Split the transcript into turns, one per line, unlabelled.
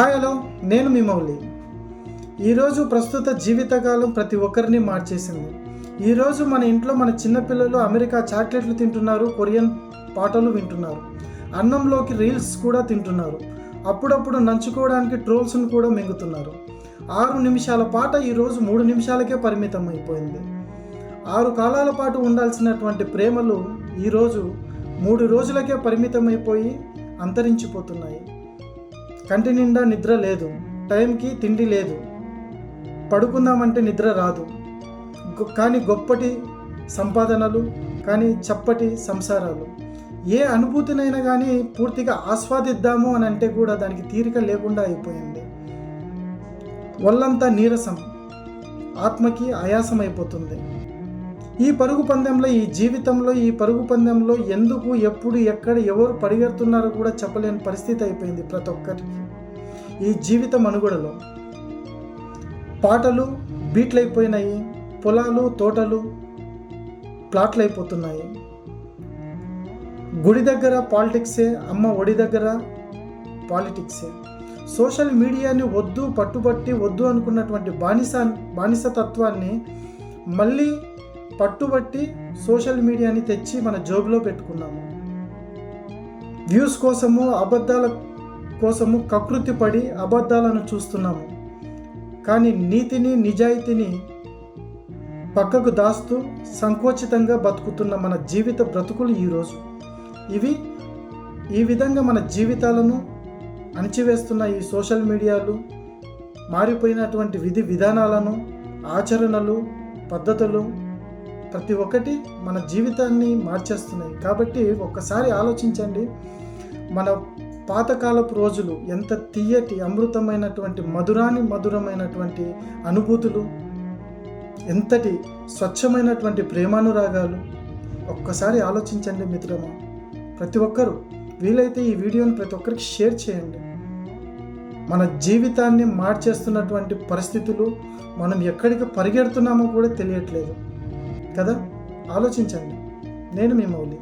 Hi hello. నేను మీ మౌలి. ఈరోజు ప్రస్తుత జీవితకాలం ప్రతి ఒక్కరిని మార్చేసింది. ఈరోజు మన ఇంట్లో మన చిన్నపిల్లలు అమెరికా చాక్లెట్లు తింటున్నారు కొరియన్ పాటలు వింటున్నారు అన్నంలోకి రీల్స్ కూడా తింటున్నారు. అప్పుడప్పుడు నంచుకోవడానికి ట్రోల్స్ను కూడా మింగుతున్నారు. ఆరు నిమిషాల పాట ఈరోజు మూడు నిమిషాలకే పరిమితం అయిపోయింది ఆరు కాలాల పాటు ఉండాల్సినటువంటి ప్రేమలు ఈరోజు మూడు రోజులకే పరిమితమైపోయి అంతరించిపోతున్నాయి. కంటి నిండా నిద్ర లేదు. టైంకి తిండి లేదు. పడుకుందామంటే నిద్ర రాదు. కానీ గొప్పటి సంపాదనలు కానీ చప్పటి సంసారాలు. ఏ అనుభూతినైనా కానీ పూర్తిగా ఆస్వాదిద్దాము అని అంటే కూడా దానికి తీరిక లేకుండా అయిపోయింది. ఒళ్ళంతా నీరసం. ఆత్మకి ఆయాసం అయిపోతుంది ఈ పరుగు పందెంలో ఈ జీవితంలో ఈ పరుగు పందెంలో ఎందుకు ఎప్పుడు ఎక్కడ ఎవరు పరిగెడుతున్నారో కూడా చెప్పలేని పరిస్థితి అయిపోయింది ప్రతి ఒక్కరికి ఈ జీవితం మనుగడలో పాటలు బీట్లు అయిపోయినాయి పొలాలు తోటలు ప్లాట్లు అయిపోతున్నాయి. గుడి దగ్గర పాలిటిక్సే అమ్మ ఒడి దగ్గర పాలిటిక్సే. సోషల్ మీడియాని వద్దు పట్టుబట్టి వద్దు అనుకున్నటువంటి బానిస బానిస తత్వాన్ని మళ్ళీ పట్టుబట్టి సోషల్ మీడియాని తెచ్చి మన జోబులో పెట్టుకున్నాము. వ్యూస్ కోసము అబద్ధాల కోసము కకృతి పడి అబద్ధాలను చూస్తున్నాము. కానీ నీతిని నిజాయితీని పక్కకు దాస్తూ సంకోచితంగా బతుకుతున్న మన జీవిత బ్రతుకులు ఈరోజు. ఇవి ఈ విధంగా మన జీవితాలను అణిచివేస్తున్న ఈ సోషల్ మీడియాలు మారిపోయినటువంటి విధి విధానాలను ఆచరణలు పద్ధతులు ప్రతి ఒక్కటి మన జీవితాన్ని మార్చేస్తున్నాయి. కాబట్టి ఒక్కసారి ఆలోచించండి. మన పాతకాలపు రోజులు ఎంత తీయటి అమృతమైనటువంటి మధురాని మధురమైనటువంటి అనుభూతులు ఎంతటి స్వచ్ఛమైనటువంటి ప్రేమానురాగాలు. ఒక్కసారి ఆలోచించండి మిత్రమా. ప్రతి ఒక్కరూ వీలైతే ఈ వీడియోని ప్రతి ఒక్కరికి షేర్ చేయండి. మన జీవితాన్ని మార్చేస్తున్నటువంటి పరిస్థితులు మనం ఎక్కడికి పరిగెడుతున్నామో కూడా తెలియట్లేదు. కదా? ఆలోచించండి. నేను మీ మౌలి.